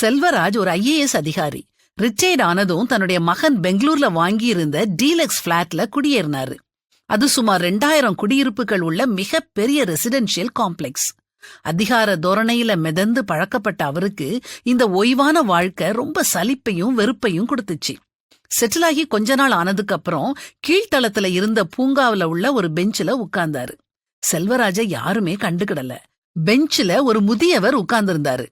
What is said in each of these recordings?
செல்வராஜ் ஒரு ஐஏஎஸ் அதிகாரி. ரிட்டையர்ட் ஆனதும் தன்னுடைய மகன் பெங்களூர்ல வாங்கியிருந்த டீலக்ஸ் பிளாட்ல குடியேறினாரு. அது சுமார் ரெண்டாயிரம் குடியிருப்புகள் உள்ள மிகப்பெரிய ரெசிடென்ஷியல் காம்ப்ளெக்ஸ் அதிகார தோரணையில மிதந்து பழக்கப்பட்ட அவருக்கு இந்த ஓய்வான வாழ்க்கை ரொம்ப சலிப்பையும் வெறுப்பையும் கொடுத்துச்சு. செட்டில் ஆகி கொஞ்ச நாள் ஆனதுக்கு அப்புறம் கீழ்த்தளத்துல இருந்த பூங்காவுல உள்ள ஒரு பெஞ்சில உட்கார்ந்தாரு. செல்வராஜ யாருமே கண்டுக்கிடல. பெஞ்சில ஒரு முதியவர் உட்கார்ந்திருந்தாரு.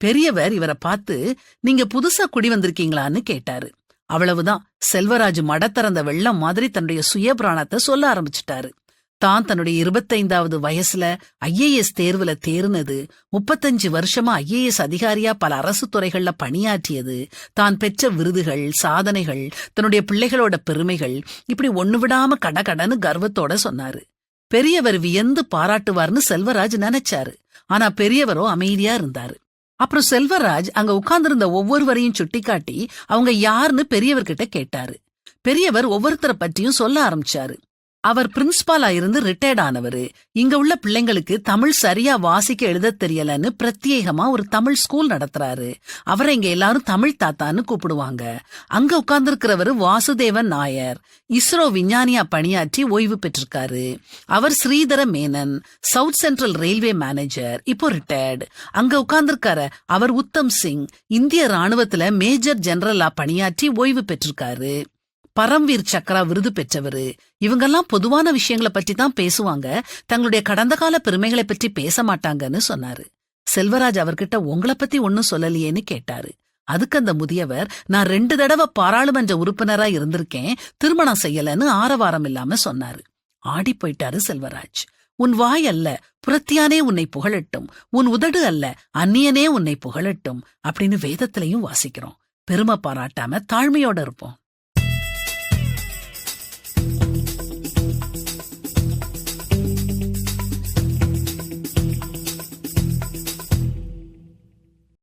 பெரியவர் இவரை பார்த்து நீங்க புதுசா குடி வந்திருக்கீங்களான்னு கேட்டாரு. அவ்வளவுதான். செல்வராஜ் மட திறந்த வெள்ளம் மாதிரி தன்னுடைய சுய பிராணத்தை சொல்ல ஆரம்பிச்சிட்டாரு. தான் தன்னுடைய இருபத்தைந்தாவது வயசுல ஐஏஎஸ் தேர்வுல தேர்னது முப்பத்தஞ்சு வருஷமா ஐஏஎஸ் அதிகாரியா பல அரசு துறைகள்ல பணியாற்றியது தான் பெற்ற விருதுகள் சாதனைகள் தன்னுடைய பிள்ளைகளோட பெருமைகள் இப்படி ஒண்ணு விடாம கடகடன்னு கர்வத்தோட சொன்னாரு. பெரியவர் வியந்து பாராட்டுவார்னு செல்வராஜ் நினைச்சாரு. ஆனா பெரியவரோ அமைதியா இருந்தாரு. அப்புறம் செல்வராஜ் அங்க உட்கார்ந்திருந்த ஒவ்வொருவரையும் சுட்டிக்காட்டி அவங்க யாருன்னு பெரியவர்கிட்ட கேட்டாரு. பெரியவர் ஒவ்வொருத்தரை பற்றியும் சொல்ல ஆரம்பிச்சாரு. அவர் பிரின்சிபாலா இருந்து ரிட்டையர்ட் ஆனவரு. இங்க உள்ள பிள்ளைங்களுக்கு தமிழ் சரியா வாசிக்க எழுத தெரியலன்னு பிரத்யேகமா ஒரு தமிழ் ஸ்கூல் நடத்துறாரு. அவரை இங்க எல்லாரும் தமிழ் தாத்தான்னு கூப்பிடுவாங்க. அங்க உட்கார்ந்துருக்கிறவரு வாசுதேவன் நாயர். இஸ்ரோ விஞ்ஞானியா பணியாற்றி ஓய்வு பெற்றிருக்காரு. அவர் Sridhara Menon south central railway manager இப்போ ரிட்டையர்டு அங்க உட்கார்ந்துருக்காரு அவர் உத்தம் சிங். இந்திய ராணுவத்துல மேஜர் ஜெனரலா பணியாற்றி ஓய்வு பெற்றிருக்காரு. பரம்வீர் சக்ரா விருது பெற்றவரு. இவங்கெல்லாம் பொதுவான விஷயங்களை பற்றி தான் பேசுவாங்க. தங்களுடைய கடந்த கால பெருமைகளை பற்றி பேச மாட்டாங்கன்னு சொன்னாரு. செல்வராஜ் அவர்கிட்ட உங்களை பத்தி ஒன்னும் சொல்லலையேன்னு கேட்டாரு. அதுக்கு அந்த முதியவர் நான் ரெண்டு தடவை பாராளுமன்ற உறுப்பினரா இருந்திருக்கேன். திருமணம் செய்யலன்னு ஆரவாரம் இல்லாம சொன்னாரு. ஆடி போயிட்டாரு செல்வராஜ். உன் வாய் அல்ல புரத்தியானே உன்னை புகழட்டும். உன் உதடு அல்ல அந்நியனே உன்னை புகழட்டும். அப்படின்னு வேதத்திலையும் வாசிக்கிறோம். பெருமை பாராட்டாம தாழ்மையோட இருப்போம்.